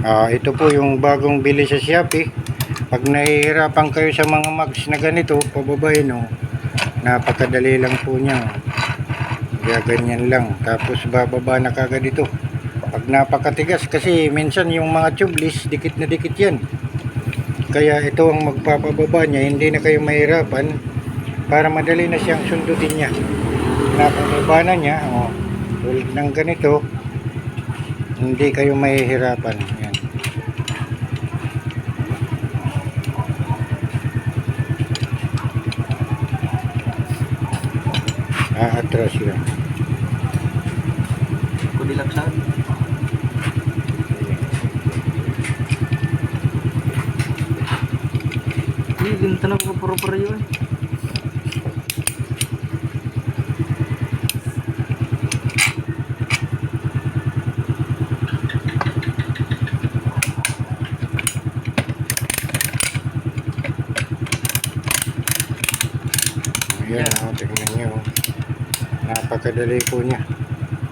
Ah, ito po yung bagong bili sa Shopee. Pag nahihirapan kayo sa mga mags na ganito, pababayin oh. Napakadali lang po niya. Kaya ganyan lang. Tapos bababa na kagad ito. Pag napakatigas kasi minsan yung mga tubeless, dikit na dikit yan. Kaya ito ang magpapababa niya, hindi na kayo mahirapan para madali na siyang sundutin niya. Napababa na niya, oh, tulad ng ganito, hindi kayo mahihirapan. Yan. aatras yun. Kunilaksan? Ini ginta na ko puro-puro yun. Napakadali po niya.